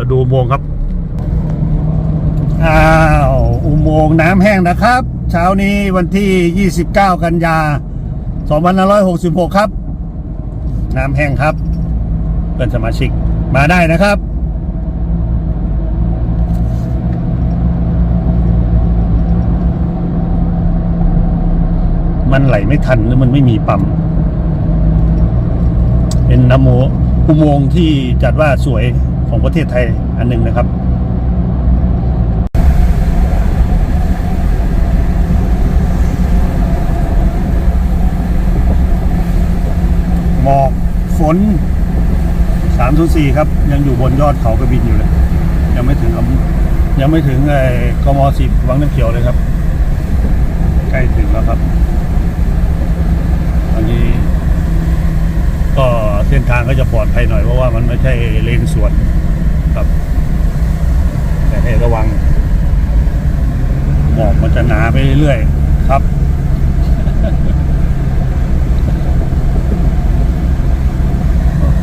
ดี๋ยวดูอุโมงค์ครับ อ้าว อุโมงค์น้ำแห้งนะครับ เช้านี้วันที่ 29 กันยา 2566 ครับ น้ำแห้งครับ เป็นสมาชิกมาได้นะครับมันไหลไม่ทันหรือมันไม่มีปั๊ม เป็นนโมอุโมงค์ที่จัดว่าสวย ของประเทศไทยอันหนึ่งนะครับหมอกฝนสามสี่ครับ ยังอยู่บนยอดเขากระบินอยู่เลย ยังไม่ถึงยังไม่ถึงไอ้กมสิบวังน้ำเขียวเลยครับ ใกล้ถึงแล้วครับอันนี้ก็ เส้นทางก็จะปลอดภัยหน่อยเพราะว่ามันไม่ใช่เลนสวนครับ แต่ให้ระวังหมอกมันจะหนาไปเรื่อยๆครับ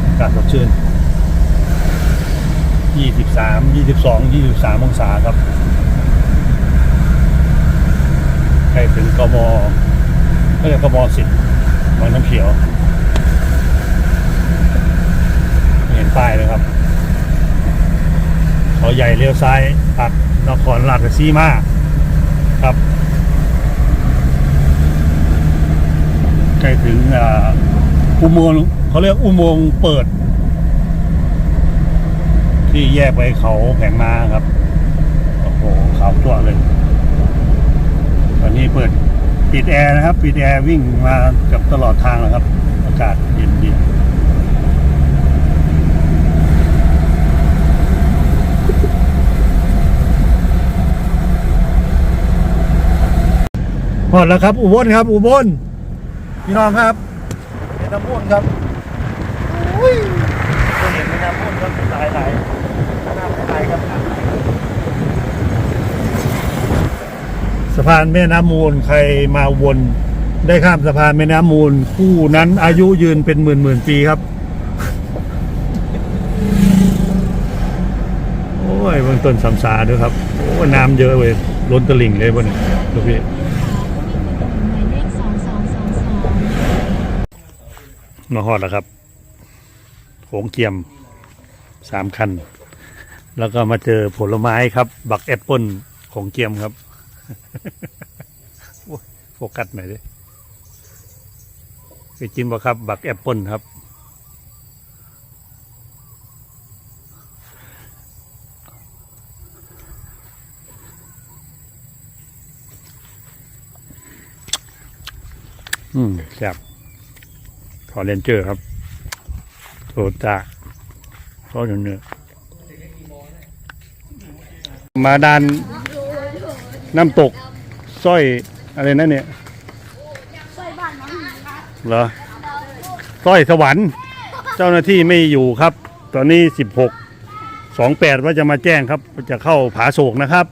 อากาศสดชื่น23 22 23องศาครับใกล้ถึงกมก็เรียกกมสิบวังน้ำเขียว เห็น ป้ายเลยครับ เขาใหญ่เลี้ยวซ้ายตัดนครราชสีมาครับ ใกล้ถึงอุโมงค์เขาเรียกอุโมงค์เปิด ที่แยกไปเขาแผงมาครับ โอ้โหขาวตัวเลย ตอนนี้เปิดปิดแอร์นะครับ ปิดแอร์วิ่งมากับตลอดทางแล้วครับ อากาศเย็นดี หมดแล้วครับ อุบลครับ อุบลพี่น้องครับเห็นน้ำพุนครับอุ้ยเห็นไหมน้ำพุนครับหลายหลายน้ำหลายครับสะพานแม่น้ำมูลใครมาวนได้ข้ามสะพานแม่น้ำมูล คู่นั้นอายุยืนเป็นหมื่นหมื่นปีครับ โอ้ยเบางต้นสำสาด้วยครับ โอ้ยน้ำเยอะเว้ยล้นตลิ่งเลยบนดูพี่ หมายเลขสองสองสองสอง มาฮอดแล้วครับโขงเกียมสามคัน แล้วก็มาเจอผลไม้ครับ บักแอปเปิลของเกียมครับโฟกัสหน่อยดิไปกินบ่ครับ บักแอปเปิลครับ อืมแซ่บ อเรนเจอร์ครับโทตาขอเนื้อมาดานน้ำตกสร้อยอะไรนั่นเนี่ยเหรอสร้อยสวรรค์ เจ้าหน้าที่ไม่อยู่ครับ ตอนนี้สิบหกสองแปดว่าจะมาแจ้งครับ จะเข้าผาโศกนะครับ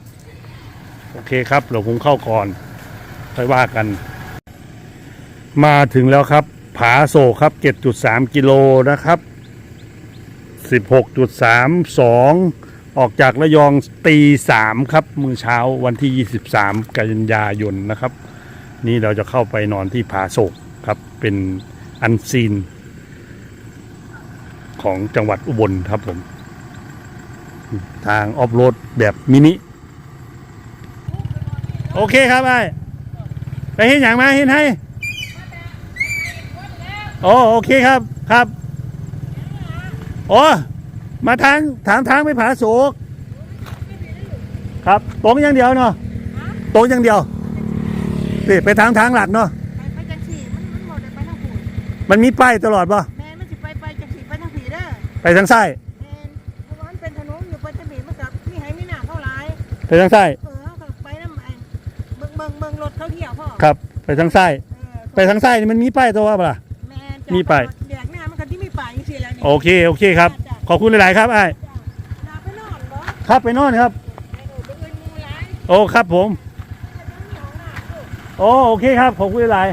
โอเคครับเราคงเข้าก่อนค่อยว่ากัน มาถึงแล้วครับ ผาโศกครับ 7.3 กิโลนะครับ 16.32 ออกจากระยองตีสามครับ มือเช้าวันที่ 23 กันยายนนะครับ นี่เราจะเข้าไปนอนที่ผาโศกครับ เป็นอันซีน ของจังหวัดอุบลครับผม ทางออฟโรดแบบมินิ โอเคครับไอ้ไปเห็นอย่างมาเห็นให้ โอ้โอเคครับครับโอ้มาทางทางทางไปผาโศกครับตรงอย่างเดียวเนาะตรงอย่างเดียวนี่ไปทางทางหลักเนาะไปไปจังสีมันมันหมดเลยไปทางผูนมันมีป้ายตลอดป่ะแม่มันสิไปไปจังสีไปทางผีเด้อไปทางซ้ายแม่นเพราะว่ามันเป็นถนนอยู่ไปจังสีมันกับมีให้มีหน้าเข้าหลายไปทางซ้ายเออเขาก็ไปน้ำไอ้เบิ่งเบิ่งเบิ่งรถเขาเที่ยวพ่อครับ ไปทางซ้ายเออไปทางซ้ายนี่มันมีป้ายตัวว่าเปล่าแม่นจ้ะ มีไปแดกหน้ามันก็ที่มีไปจังสีแล้วนี่โอเคโอเคครับ ขอบคุณหลายๆครับไอ้จ้ะลาไปนอนบ่ครับไปโน่นครับ ไปดูเบิ่งงูหลายโอ้ครับผมเดี๋ยวเหนียวหน้าลูกโอ้โอเคครับขอบคุณหลาย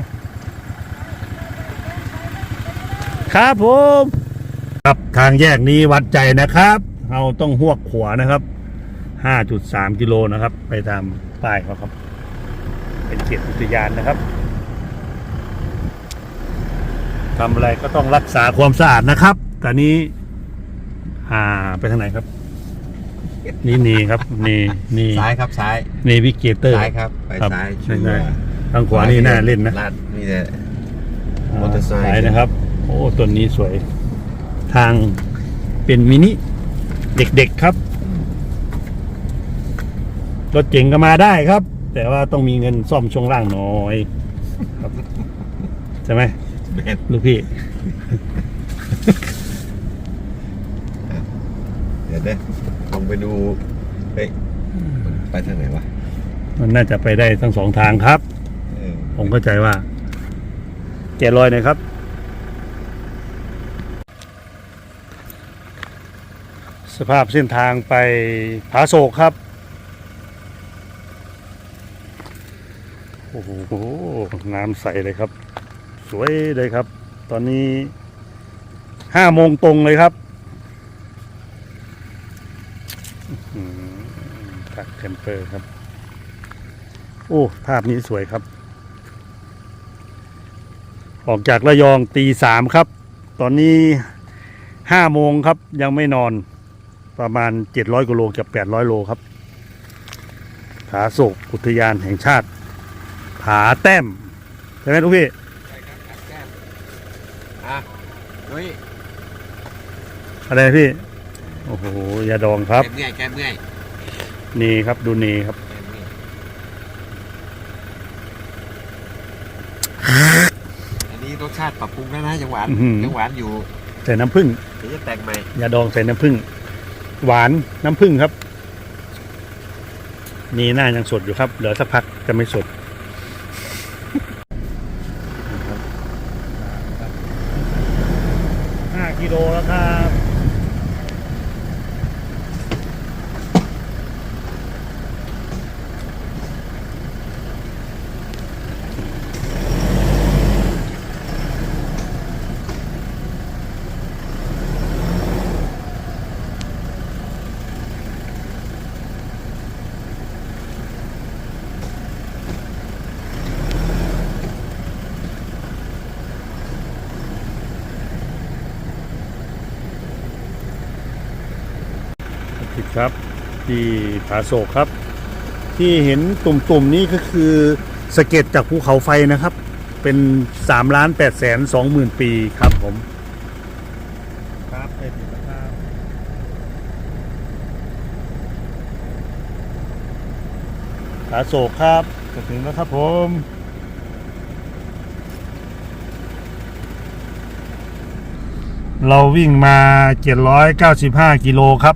ครับผมครับทางแยกนี้วัดใจนะครับเราต้องหวกขวานะครับ 5.3 กิโลนะครับ ไปตามป้ายเขาครับ เป็นเขตอุทยานนะครับ ทำอะไรก็ต้องรักษาความสะอาดนะครับตอนนี้ อ่าไปทางไหนครับ นี่นี่ครับ นี่นี่ซ้ายครับซ้ายนี่วิกเกเตอร์ซ้ายครับไปครับซ้ายใช่ใช่ทางขวานี่น่าเล่นนะลาดนี่จะมอเตอร์ไซค์สายนะครับ โอ้ต้นนี้สวย ทางเป็นมินิเด็กๆครับรถเจ๋งก็มาได้ครับ แต่ว่าต้องมีเงินซ่อมช่วงล่างหน่อย ครับ ใช่ไหม แมนลูกพี่ เดี๋ยวเด้ลองไปดู เฮ้ยมันไปทางไหนวะมันน่าจะไปได้ทั้งสองทางครับ เออผมเข้าใจว่าแกะรอยหน่อยครับ สภาพเส้นทางไปผาโศกครับ โอ้โห น้ำใสเลยครับ สวยเลยครับ ตอนนี้ห้าโมงตรงเลยครับผักเทมเปอร์ครับ โอ้ ภาพนี้สวยครับ ออกจากระยองตีสามครับ ตอนนี้ห้าโมงครับยังไม่นอนประมาณเจ็ดร้อยกิโลกับแปดร้อยโลครับ ผาโศกอุทยานแห่งชาติ ผาแต้ม ใช่ไหมทุกพี่ อะนุ้ย อะไรพี่ โอ้โหยาดองครับ แกเมื่อยแกเมื่อยนี่ครับดูนี่ครับ แกเมื่อยอันนี้รสชาติปรับปรุงแล้วนะยังหวานอื้อหือ ยังหวานอยู่ใส่น้ำผึ้งเดี๋ยวจะแต่งใหม่ยาดองใส่น้ำผึ้งหวานน้ำผึ้งครับ นี่หน้ายังสดอยู่ครับ เหลือสักพักจะไม่สดห้ากิโลแล้วครับ ผิด ครับ ที่ผาโศกครับ ที่เห็นตุ่มๆนี่ก็คือสะเก็ดจากภูเขาไฟนะครับ เป็น3ล้าน8แสน2หมื่นปีครับผมครับได้ผิดแล้วครับผาโศกครับจะถึงแล้วครับผมเราวิ่งมา 795 กิโลครับ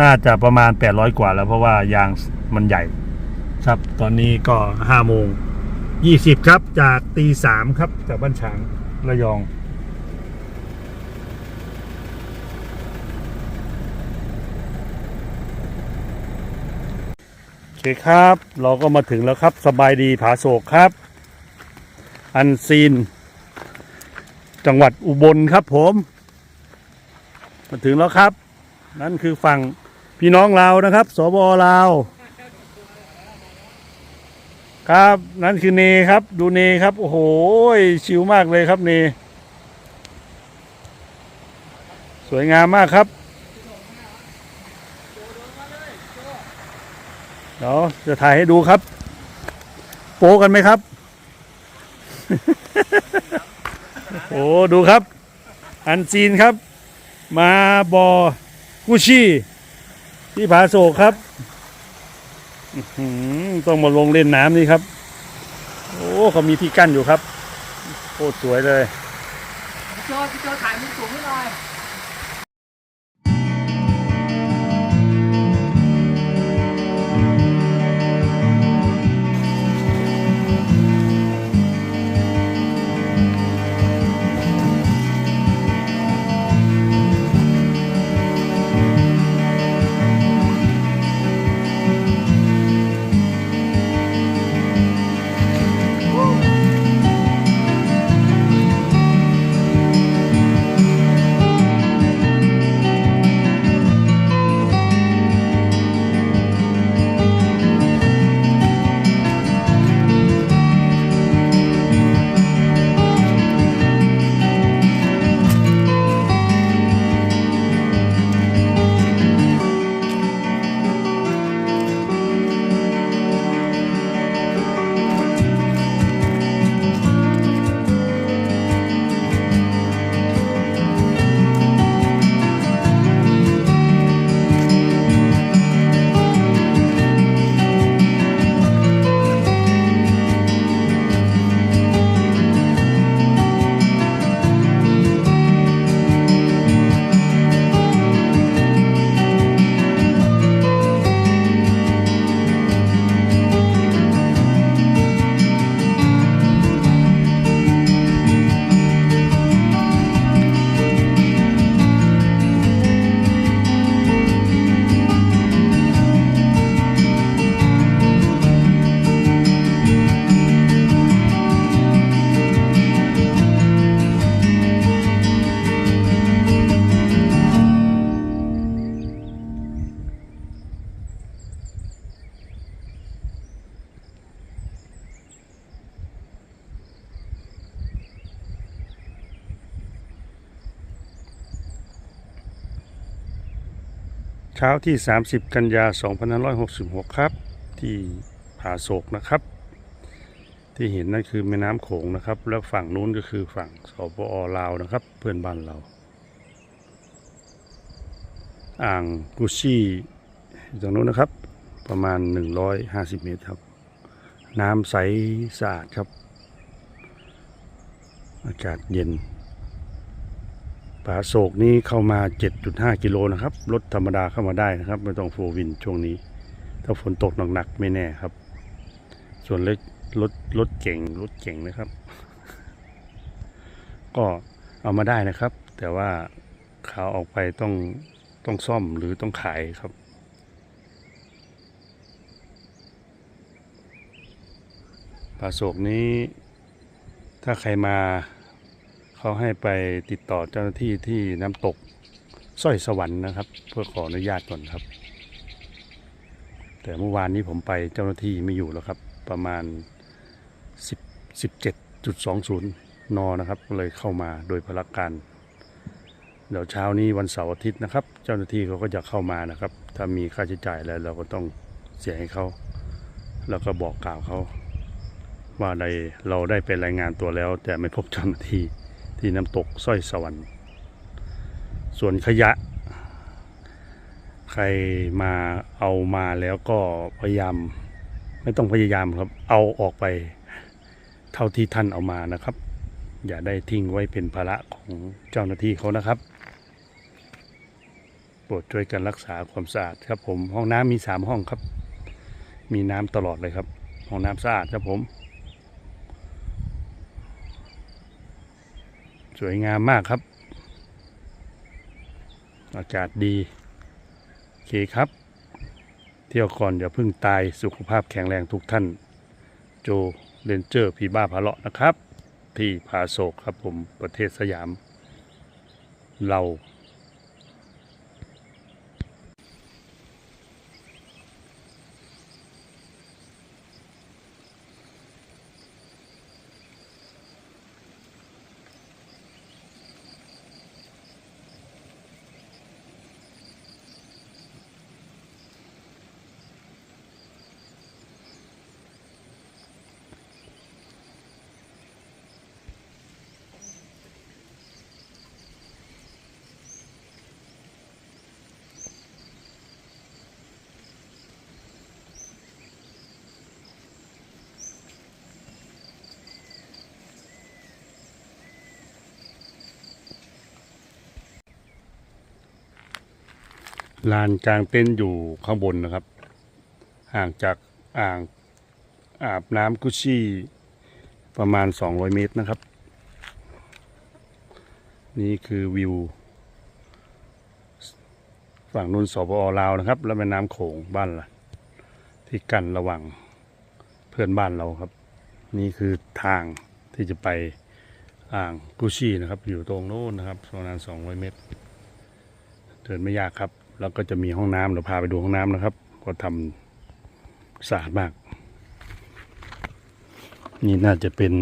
น่าจะประมาณ 800 กว่าแล้วเพราะว่ายางมันใหญ่ ครับ ตอนนี้ก็5โมง20 ครับ จากตี3ครับ จากบ้านฉางระยอง โอเคครับ เราก็มาถึงแล้วครับ สบายดีผาโศกครับ อันซีน จังหวัดอุบลครับผม มาถึงแล้วครับ นั่นคือฝั่ง พี่น้องเราวนะครับสบลาว ครับนั่นคือเนครับ ดูเนครับ โอ้โหชิวมากเลยครับเน สวยงามมากครับเดี๋ยวจะถ่ายให้ดูครับ โป๊กันไหมครับ โอ้ดูครับ อันซีนครับ มาบอกุชี่ พี่ผาโศกครับต้องมาลงเล่นน้ำนี่ครับ โอ้เขามีที่กั้นอยู่ครับโคตรสวยเลยโจโจถ่ายมุมสู ช้าที่ 30 กันยา 2566 ครับ ที่ผาโศกนะครับ ที่เห็นนั่นคือแม่น้ำโขงนะครับ แล้วฝั่งนู้นก็คือฝั่งสปอลาวนะครับ เพื่อนบ้านเรา อ่างกุชี่ตรงนู้นนะครับ ประมาณ 150 เมตรครับ น้ำใสสะอาดครับ อากาศเย็น ผาโศกนี้เข้ามา 7.5 กิโลนะครับ รถธรรมดาเข้ามาได้นะครับ ไม่ต้องโฟร์วินช่วงนี้ ถ้าฝนตกหนักๆไม่แน่ครับ ส่วนเล็กรถรถเก่งรถเก่งนะครับ ก็เอามาได้นะครับ แต่ว่าขาออกไปต้องต้องซ่อมหรือต้องขายครับ ผาโศกนี้ถ้าใครมา เขาให้ไปติดต่อเจ้าหน้าที่ที่น้ำตกสร้อยสวรรค์นะครับ เพื่อขออนุญาตก่อนครับ แต่เมื่อวานนี้ผมไปเจ้าหน้าที่ไม่อยู่แล้วครับ ประมาณ 10 17.20 นนะครับเลยเข้ามาโดยพลักการเดี๋ยวเช้านี้วันเสาร์อาทิตย์นะครับ เจ้าหน้าที่เขาก็จะเข้ามานะครับ ถ้ามีค่าใช้จ่ายอะไรเราก็ต้องเสียให้เขาแล้วก็บอกกล่าวเขาว่าได้เราได้ไปรายงานตัวแล้ว แต่ไม่พบเจ้าหน้าที่ ที่น้ำตกสร้อยสวรรค์ ส่วนขยะ ใครมาเอามาแล้วก็พยายาม ไม่ต้องพยายามครับ เอาออกไปเท่าที่ท่านเอามานะครับ อย่าได้ทิ้งไว้เป็นภาระของเจ้าหน้าที่เขานะครับโปรดช่วยกันรักษาความสะอาดครับผมห้องน้ำมีสามห้องครับ มีน้ำตลอดเลยครับ ห้องน้ำสะอาดครับผม สวยงามมากครับ อากาศดีโอเคครับ เที่ยวก่อนอย่าเพิ่งตายสุขภาพแข็งแรงทุกท่าน โจเรนเจอร์พีบ้าพาเลาะนะครับ ที่พาโศกครับผมประเทศสยาม เรา ลานกลางเต็นท์อยู่ข้างบนนะครับ ห่างจากอ่างอาบน้ำกุชชี่ประมาณ 200 เมตรนะครับ นี่คือวิว ฝั่งนู้นสปอลาวนะครับ แล้วแม่น้ำโขงบ้านละที่กั้นระหว่างเพื่อนบ้านเราครับ นี่คือทางที่จะไปอ่างกุชชี่นะครับ อยู่ตรงโน้นนะครับประมาณ200 เมตร เดินไม่ยากครับ แล้วก็จะมีห้องน้ำเดี๋ยวพาไปดูห้องน้ำนะครับ ก็ทำสะอาดมาก นี่น่าจะเป็น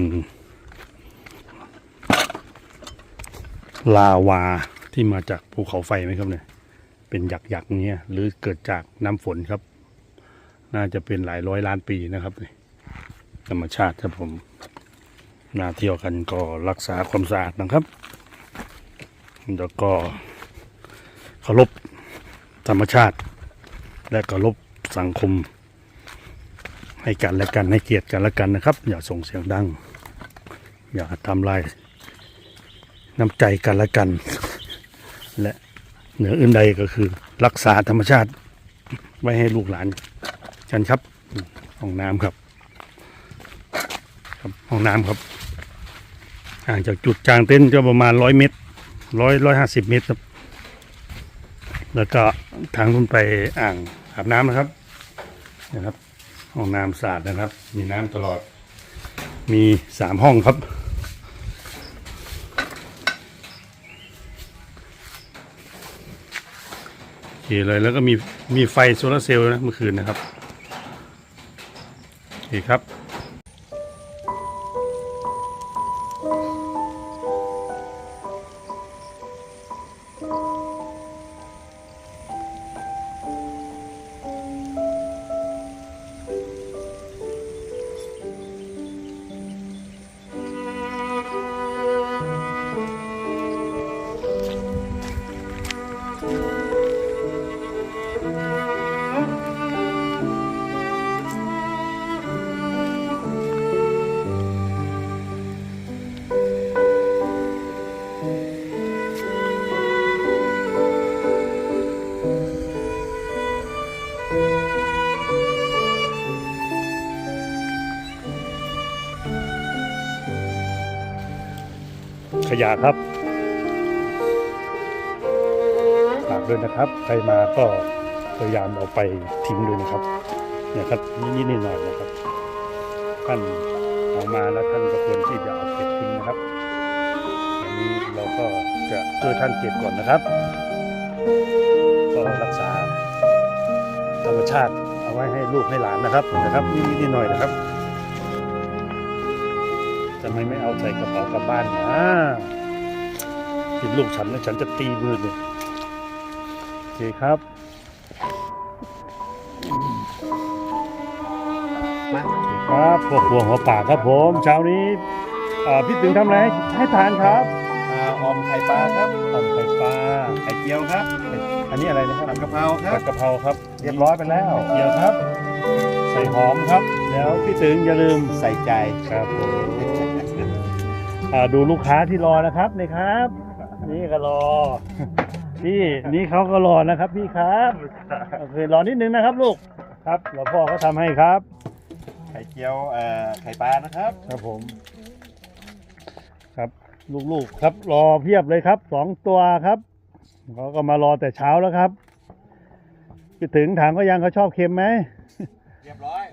ลาวาที่มาจากภูเขาไฟไหมครับเนี่ย เป็นหยักๆเนี้ยหรือเกิดจากน้ำฝนครับ น่าจะเป็นหลายร้อยล้านปีนะครับนี่ธรรมชาติครับผมมาเที่ยวกันก็รักษาความสะอาดนะครับ แล้วก็เคารพ ธรรมชาติ และเคารพสังคม ให้กันและกันให้เกียรติกันและกันนะครับ อย่าส่งเสียงดัง อย่าทำลายน้ำใจกันและกัน และเหนืออื่นใดก็คือ รักษาธรรมชาติ ไว้ให้ลูกหลานกันครับห้องน้ำครับ ครับห้องน้ำครับห่างจากจุดกลางเต็นก็ประมาณร้อยเมตรร้อยร้อยห้าสิบเมตรครับ แล้วก็ทางขึ้นไปอ่างอาบน้ำนะครับนะครับ ห้องน้ำสะอาดนะครับ มีน้ำตลอด มีสามห้องครับ โอเคเลยแล้วก็มีมีไฟโซลาเซลล์นะเมื่อคืนนะครับ โอเคครับ ยะครับฝากด้วยนะครับ ใครมาก็พยายามเอาไปทิ้งด้วยนะครับเนี่ยครับนิดๆหน่อยๆนะครับท่านเอามาแล้วท่านก็ควรที่จะเอาเก็บทิ้งนะครับอันนี้เราก็จะช่วยท่านเก็บก่อนนะครับก็รักษาธรรมชาติเอาไว้ให้ลูกให้หลานนะครับนะครับนิดๆหน่อยๆนะครับ กระเป๋ากลับบ้านนะกินลูกฉันแล้วฉันจะตีมือเลยโอเคครับมาครับครอบครัวหัวป่าครับผมเช้านี้เอ่อพี่ตึงทำอะไรให้ให้ทานครับอ่าออมไข่ปลาครับอ่อมไข่ปลาไข่เจียวครับอันนี้อะไรนะครับผัดกะเพราครัผับ ดกะเพราครับ เรียบร้อยไปแล้วเกี๊ยวครับ ใส่หอมครับ แล้วพี่ตึงอย่าลืมใส่ใจครับผมอ่า ดูลูกค้าที่รอนะครับนี่ครับ นี่ก็รอ พี่นี่เขาก็รอนะครับพี่ครับโอเครอนิดนึงนะครับ ลูกครับแล้วพ่อเขาทำให้ครับ ไข่เจียวเอ่อไข่ปลานะครับ ครับผม ครับลูกๆครับรอเพียบเลยครับสองตัวครับเขาก็มารอแต่เช้าแล้วครับไปถึงถามเขายังเขาชอบเค็มไหมเรียบร้อย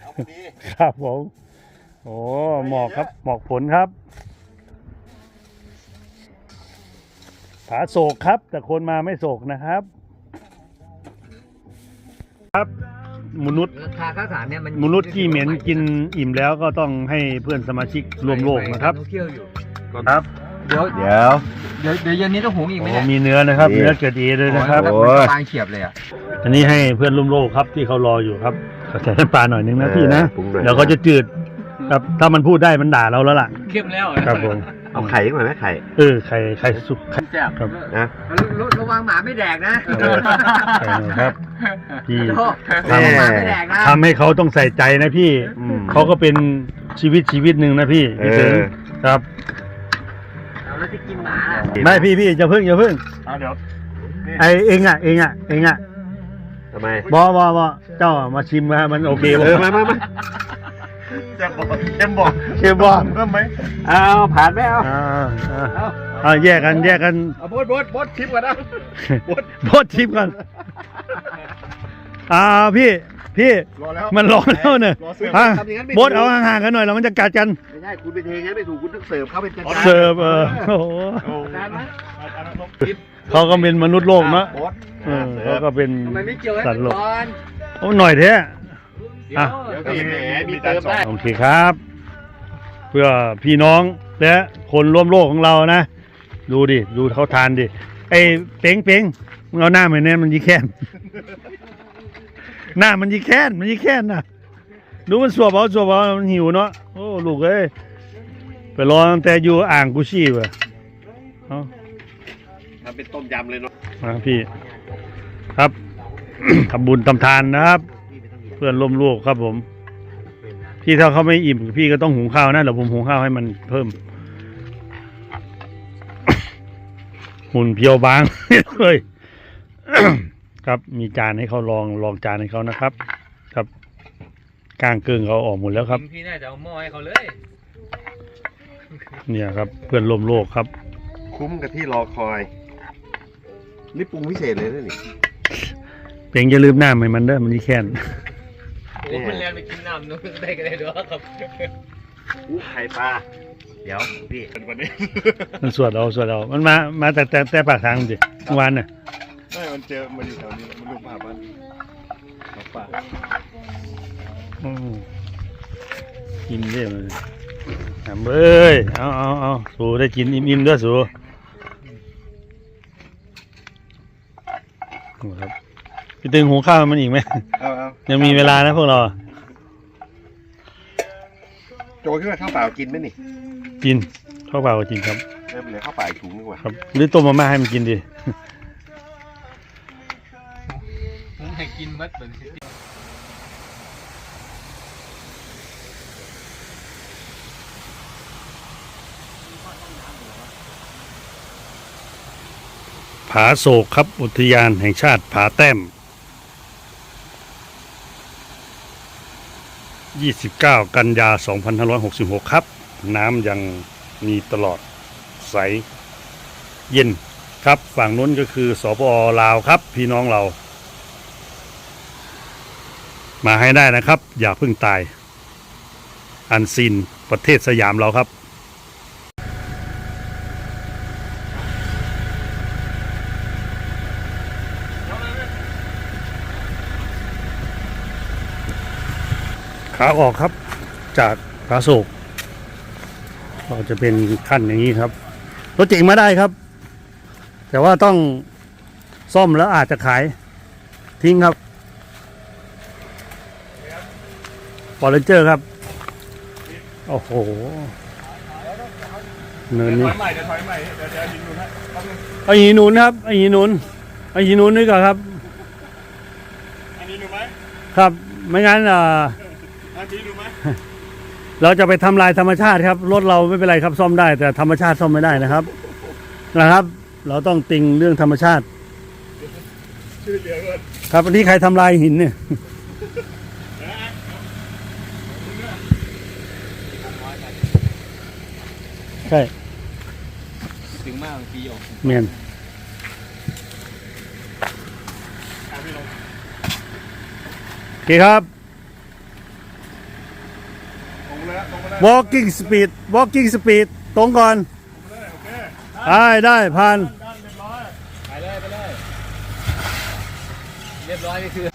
เอาพอดีครับผมโอ้หมอกครับหมอกฝนครับ ผาโศกครับ แต่คนมาไม่โศกนะครับ ครับมนุษย์ราคาข้าวสารเนี่ยมันมนุษย์ที่เหม็นกินอิ่มแล้วก็ต้องให้เพื่อนสมาชิกรวมโลกนะครับต้องเที่ยวอยู่ครับเดี๋ยวเดี๋ยวเดี๋ยวเดี๋ยวเย็นนี้ต้องหุงอีกไหมโอ้เนี่ยมีเนื้อนะครับนี่เนื้อเกรดเอเลยนะครับ โอ้โอ้ยยปางเฉียบเลยอะอันนี้ให้เพื่อนร่วมโลกครับที่เขารออยู่ครับก็ใส่น้ำปลาหน่อยนึงนะพี่นะปรุงหน่อย เดี๋ยวเขาจะจืดครับถ้ามันพูดได้มันด่าเราแล้วล่ะเข้มแล้วครับผม เอาไข่ก่อนไหมไข่ เออไข่ไข่สุกไข่แซ่บครับ นะ ระระวังหมาไม่แดกนะเออไข่หน่อยครับ พี่โอ้ระวังหมาไม่แดกนะทำให้เขาต้องใส่ใจนะพี่อืม เขาก็เป็นชีวิตชีวิตหนึ่งนะพี่พี่ถึงเออครับ เอาแล้วจะกินหมาอะไม่พี่พี่จะพึ่งอย่าพึ่งเอาเดี๋ยวไอเองอะเองอะเองอะทำไมบอบอบอเจ้าอะมาชิมมามันโอเคเออมามามา จะบอกเค็มบอกเค็มบอเพิ่มไหมเอาผ่านไหมเอาอ่าอ่าอ่าแยกกันแยกกันเอาบดบดบดคลิปก่อนนะโพสต์ชิปกันอ่าพี่พี่รอแล้วมันร้อนแล้วเนี่ยรอซื้ออะทำอย่างนั้นไม่โบดเอาห่างๆกันหน่อยแล้วมันจะกัดกันไม่ใช่คุณไปเทงั้นไม่ถูกคุณต้องเสิร์ฟเขาเป็นจานเสิร์ฟเออโอ้โหจานไหมเขาก็เป็นมนุษย์โลกเนอะโบดเออเขาก็เป็นทำไมไม่เกี่ยวให้สัมัตนว์โลกก่อน โอ้หน่อยเท่เดี๋ยว อะ เดี๋เดี๋ยยววมีแหมมีเติมได้ โอเคครับ เพื่อพี่น้องและคนร่วมโลกของเรานะ ดูดิ ดูเขาทานดิไอ้เป้งเป้งมึงเอาหน้าเหมือนนี้มันยี่แค้น หน้ามันยี่แค้นมันยี่แค้นนะดูมันสวบเอาสวบเอามันหิวเนาะโอ้ลูกเอ้ยไปรอตั้งแต่อยู่อ่างกุชี่เว้ยเอาทำเป็นต้มยำเลยเนาะมาพี่ ครับ ทำบุญทำทานนะครับ เพื่อนร่วมโลกครับผม พี่ถ้าเขาไม่อิ่มพี่ก็ต้องหุงข้าวนะเดี๋ยวผมหุงข้าวให้มันเพิ่ม หุ่นเพียวบางเลยครับมีจานให้เขาลองลองจานให้เขานะครับ ครับกลางเกิงเขาออกหมดแล้วครับ พี่น่าจะเอาหม้อให้เขาเลย เนี่ยครับ เพื่อนร่วมโลกครับ คุ้มกับที่รอคอย นี่ปรุงพิเศษเลยนะนี่เพียงอย่าลืมหน้ามันมันเด้อมันยี่แค้น โอ้มันเรียนไปกินน้ำนู้นได้ก็ได้ด้วยครับอู้ไข่ปลา เดี๋ยวพี่วันนี้มันสวดเอาสวดเอามันมา มาแต่แต่แต่ปากทางสิเมื่อวานน่ะไม่มันเจอมันอยู่แถวนี้มันลุกมาบ้านป่าอืมกินเรื่อยเลยทำเอ้ย เอาเอาเอาสูได้กินอิ่มๆด้วยสูครับ พี่ตึงหุงข้าวมันอีกไหมเอาเอายังมีเวลานะพวกเราโจขึ้นมาข้าวเปล่ากินไหมนี่กินข้าวเปล่าก็กินครับ เริ่มเลยข้าวเปล่าอีกถุงดีกว่าครับ หรือต้มมาม่าให้มันกินดิผมให้กินมัดเหมือนผาโศกครับ อุทยานแห่งชาติผาแต้ม 29 กันยา 2566 ครับ น้ำยังมีตลอดใสเย็นครับ ฝั่งนู้นก็คือสปอลาวครับ พี่น้องเรา มาให้ได้นะครับ อย่าเพิ่งตาย อันซินประเทศสยามเราครับ ขาออกครับจากพระโศกก็จะเป็นขั้นอย่างนี้ครับรถเจ๋งมาได้ครับ แต่ว่าต้องซ่อมแล้วอาจจะขายทิ้งครับฟอร์เรนเจอร์ครับ โอ้โหเนินนี้ใหม่เดี๋ยวถอยใหม่เดี๋ยวเดี๋ยวยิงดูนะแป๊บนึงเอาหินหนุนครับเอาหินหนุนเอาหินหนุนนี่ก่อนครับอันนี้ดูไหมครับ ไม่งั้นอ่าอันนี้ดูไหม เราจะไปทำลายธรรมชาติครับรถเราไม่เป็นไรครับซ่อมได้ แต่ธรรมชาติซ่อมไม่ได้นะครับ นะครับ เราต้องติงเรื่องธรรมชาติชื่อเดียวกันครับอันนี้ใครทำลายหินเนี่ยใช่ถึงมากปีออกเมียนโอเคครับ ตรงเลยนะตรงไปเลย walking speed walking speed ตรงก่อนโอเคได้ได้ผ่านด้านเรียบร้อยไปเลยไปเลย เรียบร้อยนี่คือ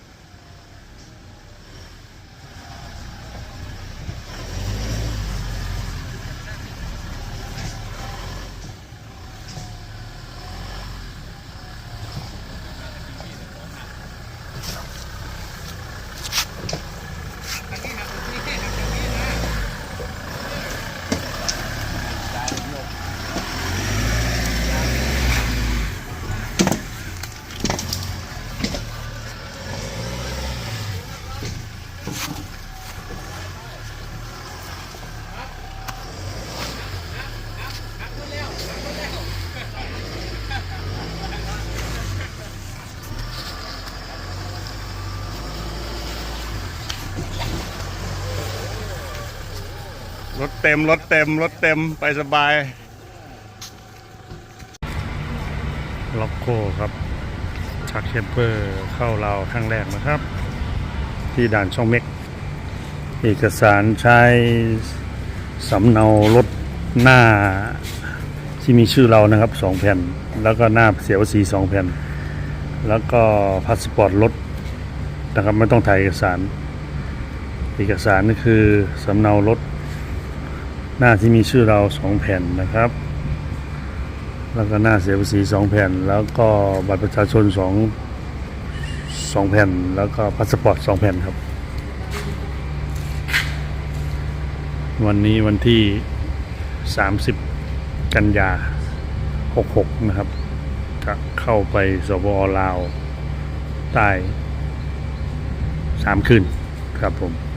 เต็มรถเต็มรถเต็มไปสบายล็อกโก้ครับชักเชมเปอร์เข้าเราครั้งแรกนะครับ ที่ด่านช่องเม็ก เอกสารใช้สำเนารถหน้าที่มีชื่อเรานะครับสองแผ่น แล้วก็หน้าเสียภาษีสองแผ่น แล้วก็พาสปอร์ตรถนะครับไม่ต้องถ่ายเอกสาร เอกสารนี่คือสำเนารถ หน้าที่มีชื่อเราสองแผ่นนะครับ แล้วก็หน้าเสียภาษีสองแผ่น แล้วก็บัตรประชาชนสองสองแผ่น แล้วก็พาสปอร์ตสองแผ่นครับ วันนี้วันที่ 30 กันยา 66 นะครับจะเข้าไปสบอลาวใต้ 3 คืนครับผม